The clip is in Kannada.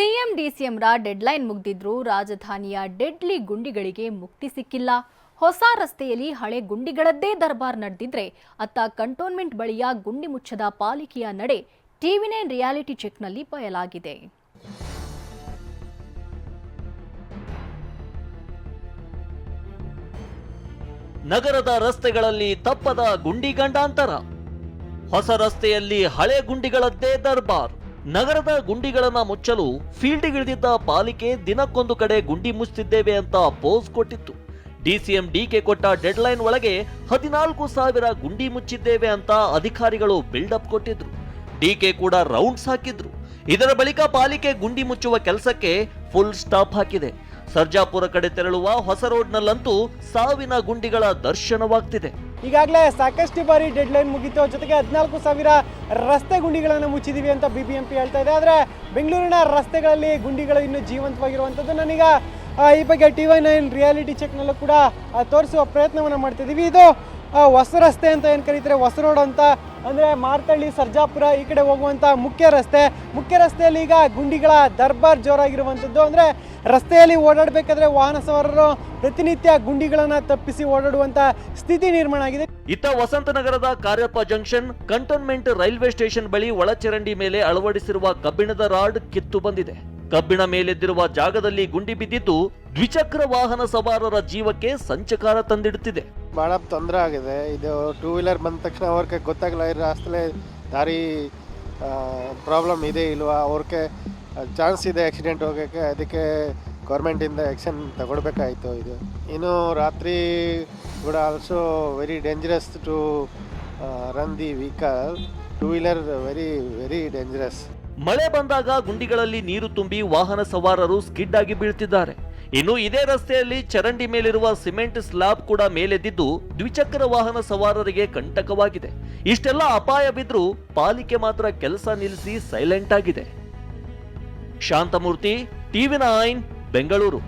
ಸಿಎಂ ಡಿಸಿಎಂರ ಡೆಡ್ಲೈನ್ ಮುಗ್ದಿದ್ರೂ ರಾಜಧಾನಿಯ ಡೆಡ್ಲಿ ಗುಂಡಿಗಳಿಗೆ ಮುಕ್ತಿ ಸಿಕ್ಕಿಲ್ಲ. ಹೊಸ ರಸ್ತೆಯಲ್ಲಿ ಹಳೆ ಗುಂಡಿಗಳದ್ದೇ ದರ್ಬಾರ್ ನಡೆದಿದ್ರೆ ಅತ್ತ ಕಂಟೋನ್ಮೆಂಟ್ ಬಳಿಯ ಗುಂಡಿ ಮುಚ್ಚದ ಪಾಲಿಕೆಯ ನಡೆ ಟಿವಿ ನೈನ್ ರಿಯಾಲಿಟಿ ಚೆಕ್ನಲ್ಲಿ ಬಯಲಾಗಿದೆ ನಗರದ ರಸ್ತೆಗಳಲ್ಲಿ ತಪ್ಪದ ಗುಂಡಿ ಗಂಡಾಂತರ. ಹೊಸ ರಸ್ತೆಯಲ್ಲಿ ಹಳೆ ಗುಂಡಿಗಳದ್ದೇ ದರ್ಬಾರ್. ನಗರದ ಗುಂಡಿಗಳನ್ನ ಮುಚ್ಚಲು ಫೀಲ್ಡ್ಗಿಳಿದಿದ್ದ ಪಾಲಿಕೆ ದಿನಕ್ಕೊಂದು ಕಡೆ ಗುಂಡಿ ಮುಚ್ಚುತ್ತಿದ್ದೇವೆ ಅಂತ ಪೋಸ್ ಕೊಟ್ಟಿತ್ತು. ಡಿಸಿಎಂ ಡಿಕೆ ಕೊಟ್ಟ ಡೆಡ್ಲೈನ್ ಒಳಗೆ ಹದಿನಾಲ್ಕು ಸಾವಿರ ಗುಂಡಿ ಮುಚ್ಚಿದ್ದೇವೆ ಅಂತ ಅಧಿಕಾರಿಗಳು ಬಿಲ್ಡಪ್ ಕೊಟ್ಟಿದ್ರು. ಡಿಕೆ ಕೂಡ ರೌಂಡ್ಸ್ ಹಾಕಿದ್ರು. ಇದರ ಬಳಿಕ ಪಾಲಿಕೆ ಗುಂಡಿ ಮುಚ್ಚುವ ಕೆಲಸಕ್ಕೆ ಫುಲ್ ಸ್ಟಾಪ್ ಹಾಕಿದೆ. ಸರ್ಜಾಪುರ ಕಡೆ ತೆರಳುವ ಹೊಸ ರೋಡ್ನಲ್ಲಂತೂ ಸಾವಿನ ಗುಂಡಿಗಳ ದರ್ಶನವಾಗ್ತಿದೆ. ಈಗಾಗಲೇ ಸಾಕಷ್ಟು ಬಾರಿ ಡೆಡ್ ಲೈನ್ ಮುಗಿತು. ಜೊತೆಗೆ ಹದಿನಾಲ್ಕು ಸಾವಿರ ರಸ್ತೆ ಗುಂಡಿಗಳನ್ನು ಮುಚ್ಚಿದೀವಿ ಅಂತ ಬಿ ಬಿ ಎಂ ಪಿ ಹೇಳ್ತಾ ಇದೆ. ಆದರೆ ಬೆಂಗಳೂರಿನ ರಸ್ತೆಗಳಲ್ಲಿ ಗುಂಡಿಗಳು ಇನ್ನೂ ಜೀವಂತವಾಗಿರುವಂಥದ್ದು ನಾನೀಗ ಈ ಬಗ್ಗೆ ಟಿ ವೈ ನೈನ್ ರಿಯಾಲಿಟಿ ಚೆಕ್ನಲ್ಲೂ ಕೂಡ ತೋರಿಸುವ ಪ್ರಯತ್ನವನ್ನು ಮಾಡ್ತಿದ್ದೀವಿ. ಇದು ಹೊಸ ರಸ್ತೆ ಅಂತ ಏನು ಕರೀತಾರೆ? ಹೊಸ ರೋಡ್ ಅಂತ, ಅಂದರೆ ಮಾರ್ತಳ್ಳಿ, ಸರ್ಜಾಪುರ ಈ ಕಡೆ ಹೋಗುವಂಥ ಮುಖ್ಯ ರಸ್ತೆ. ಮುಖ್ಯ ರಸ್ತೆಯಲ್ಲಿ ಈಗ ಗುಂಡಿಗಳ ದರ್ಬಾರ್ ಜೋರಾಗಿರುವಂಥದ್ದು. ಅಂದರೆ ರಸ್ತೆಯಲ್ಲಿ ಓಡಾಡಬೇಕಾದ್ರೆ ವಾಹನ ಸವಾರರು ಪ್ರತಿನಿತ್ಯ ಗುಂಡಿಗಳನ್ನು ತಪ್ಪಿಸಿ ಓಡಾಡುವಂಥ ಸ್ಥಿತಿ ನಿರ್ಮಾಣ ಆಗಿದೆ. ಇತ್ತ ವಸಂತನಗರದ Kariappa junction, cantonment railway station ಬಳಿ ಒಳಚರಂಡಿ ಮೇಲೆ ಅಳವಡಿಸಿರುವ ಕಬ್ಬಿಣದ ರಾಡ್ ಕಿತ್ತು ಬಂದಿದೆ. ಕಬ್ಬಿಣ ಮೇಲೆದ್ದಿರುವ ಜಾಗದಲ್ಲಿ ಗುಂಡಿ ಬಿದ್ದಿದ್ದು ದ್ವಿಚಕ್ರ ವಾಹನ ಸವಾರರ ಜೀವಕ್ಕೆ ಸಂಚಕಾರ ತಂದಿಡುತ್ತಿದೆ. ಭಾಳ ತೊಂದರೆ ಆಗಿದೆ. ಇದು ಟೂ ವೀಲರ್ ಬಂದ ತಕ್ಷಣ ಅವ್ರಿಗೆ ಗೊತ್ತಾಗಲ್ಲ ಇರೋ ರಾಸ್ತೆಲೆ ದಾರಿ ಪ್ರಾಬ್ಲಮ್ ಇದೆ ಇಲ್ವಾ? ಅವ್ರಿಗೆ ಚಾನ್ಸ್ ಇದೆ ಆಕ್ಸಿಡೆಂಟ್ ಹೋಗೋಕ್ಕೆ. ಅದಕ್ಕೆ ಗೌರ್ಮೆಂಟಿಂದ ಆ್ಯಕ್ಷನ್ ತಗೊಳ್ಬೇಕಾಯಿತು ಇದು. ಇನ್ನು ರಾತ್ರಿ ಕೂಡ also very dangerous to run the vehicle two wheeler very very dangerous ಮಳೆ ಬಂದಾಗ ಗುಂಡಿಗಳಲ್ಲಿ ನೀರು ತುಂಬಿ ವಾಹನ ಸವಾರರು ಸ್ಕಿಡ್ ಆಗಿ ಬೀಳ್ತಿದ್ದಾರೆ. ಇನ್ನು ಇದೇ ರಸ್ತೆಯಲ್ಲಿ ಚರಂಡಿ ಮೇಲಿರುವ ಸಿಮೆಂಟ್ ಸ್ಲಾಬ್ ಕೂಡ ಮೇಲೆದ್ದಿದ್ದು ದ್ವಿಚಕ್ರ ವಾಹನ ಸವಾರರಿಗೆ ಕಂಟಕವಾಗಿದೆ. ಇಷ್ಟೆಲ್ಲ ಅಪಾಯ ಬಿದ್ರೂ ಪಾಲಿಕೆ ಮಾತ್ರ ಕೆಲಸ ನಿಲ್ಲಿಸಿ ಸೈಲೆಂಟ್ ಆಗಿದೆ. Shanthamurthy TV nine, Bengaluru.